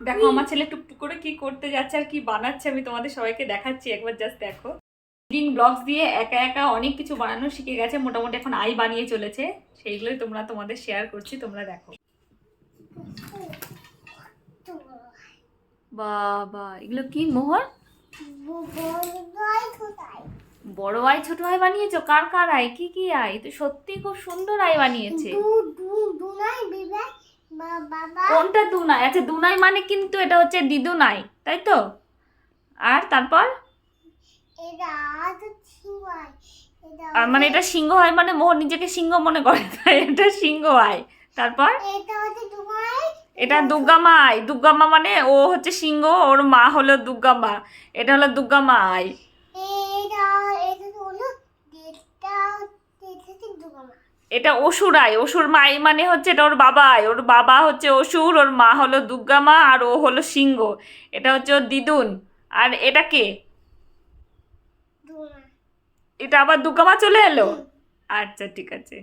দেখো আমার ছেলে টুকটুক করে কি করতে যাচ্ছে আর কি বানাচ্ছে আমি তোমাদের সবাইকে দেখাচ্ছি একবার জাস্ট দেখো। দিন ব্লগস দিয়ে একা একা অনেক কিছু বানানো শিখে গেছে মোটামুটি এখন আই বানিয়ে চলেছে। সেইগুলোই তোমরা তোমাদের শেয়ার করছি তোমরা দেখো। বাবা এগুলো কি মোহর? বড় আই ছোট আই বানিয়েছো? কার কার আই? কি কি আই? তো সত্যি খুব সুন্দর আই বানিয়েছে। কোনটা দুনাই? আচ্ছা দুনাই মানে কিন্তু এটা হচ্ছে দিদুনাই তাই তো? আর তারপর? মানে এটা সিংহ হয় মানে মোহর নিজেকে সিংহ মনে করে তাই এটা সিংহ হয় তারপর? এটা দুর্গা মা আই দুর্গা মা মানে ও হচ্ছে সিংহ ওর মা হলো দুর্গা মা এটা হলো দুর্গা মা আই এটা অসুর আয় অসুর মাই মানে হচ্ছে এটা ওর বাবা আয় ওর বাবা হচ্ছে অসুর ওর মা হলো দুর্গা মা আর ও হলো সিংহ। এটা হচ্ছে ওর দিদুন। আর এটা কে? এটা আবার দুর্গা মা চলে এলো? আচ্ছা ঠিক আছে।